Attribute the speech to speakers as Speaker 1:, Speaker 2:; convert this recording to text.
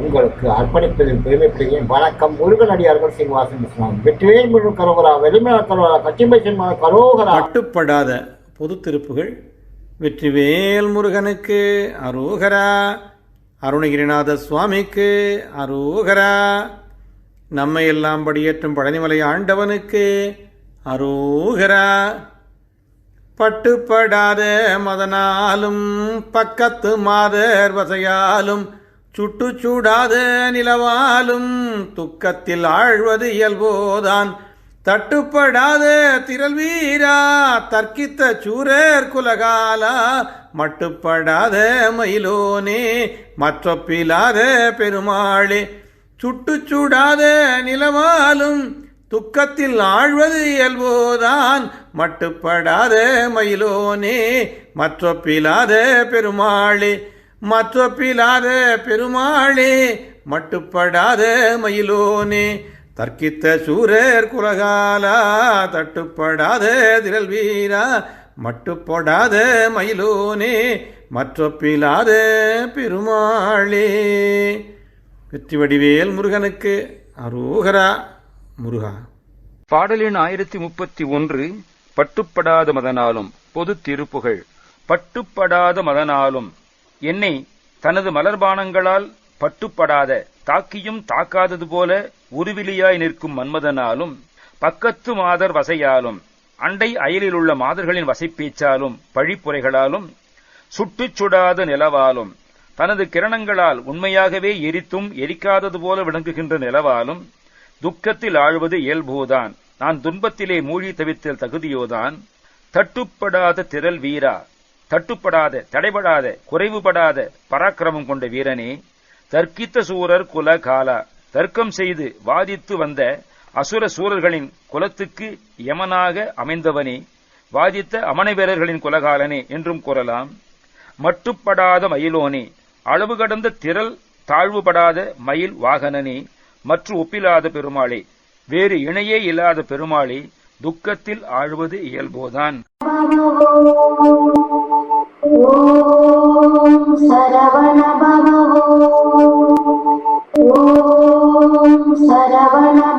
Speaker 1: உங்களுக்கு அர்ப்பணிப்பதில் பெருமைப்படுகிறேன் வணக்கம். முருகனடியார்கள் சீனிவாசன் இஸ்லாம் வெற்றிவேல் முழு கரோகரா வெளிமலா கரோகரா கச்சிம்பை சென்மலா கரோகரா.
Speaker 2: கட்டுப்படாத பொது திருப்புகள் வெற்றிவேல் முருகனுக்கு அரோகரா அருணகிரிநாத சுவாமிக்கு அரோகரா. நம்மை எல்லாம் படியேற்றும் பழனிமலை ஆண்டவனுக்கு அரோகரா. பட்டுப்படாத மதனாலும் பக்கத்து மாதர் வசையாலும் சுட்டு சூடாத நிலவாலும் துக்கத்தில் ஆழ்வது இயல்போதான். தட்டுப்படாத திரள் வீரா தர்க்கித்த சூரர் குலகாலா மட்டுப்படாத மயிலோனே மற்றொப்பிலாத பெருமாளே. சுட்டு சூடாத நிலவாலும் துக்கத்தில் ஆழ்வது இயல்போதான். மட்டுப்படாத மயிலோனே மற்றொப்பிலாத பெருமாளே. மற்றொப்பிலாத பெருமாளே மட்டுப்படாத மயிலோனே தர்க்கித்த சூரர் குலகாலா தட்டுப்படாத திரள் வீரா மட்டுப்படாத மயிலோனே மற்றொப்பிலாத பெருமாளே. வெற்றி வடிவேல் முருகனுக்கு அரோகரா முருகா.
Speaker 3: பாடலின் ஆயிரத்தி முப்பத்தி ஒன்று பட்டுப்படாத மதனாலும் பொது திருப்புகழ் பட்டுப்படாத மதனாலும் என்னை தனது மலர்பானங்களால் பட்டுப்படாத தாக்கியும் தாக்காதது போல உருவிலியாய் நிற்கும் மன்மதனாலும் பக்கத்து மாதர் வசையாலும் அண்டை அயலில் உள்ள மாதர்களின் வசைப்பேச்சாலும் பழிப்புரைகளாலும் சுட்டுச் சுடாத நிலவாலும் தனது கிரணங்களால் உண்மையாகவே எரித்தும் எரிக்காதது போல விளங்குகின்ற நிலவாலும் துக்கத்தில் ஆழ்வது இயல்போதான். நான் துன்பத்திலே மூழ்கி தவித்தல் தகுதியோதான். தட்டுப்படாத திரள் வீரா தட்டுப்படாத தடைபடாத குறைவுபடாத பராக்கிரமம் கொண்ட வீரனே தர்க்கித்த சூரர் குல காலா தர்க்கம் செய்து வாதித்து வந்த அசுர சூரர்களின் குலத்துக்கு யமனாக அமைந்தவனே வாதித்த அமனை வீரர்களின் குலகாலனே என்றும் கூறலாம். மட்டுப்படாத மயிலோனே அளவு கடந்த திரள் தாழ்வுபடாத மயில் வாகனனே மற்ற ஒப்பிலாத பெருமாளே வேறு இணையே இல்லாத பெருமாளே துக்கத்தில் ஆழ்வது இயல்போதான்.
Speaker 4: சரவண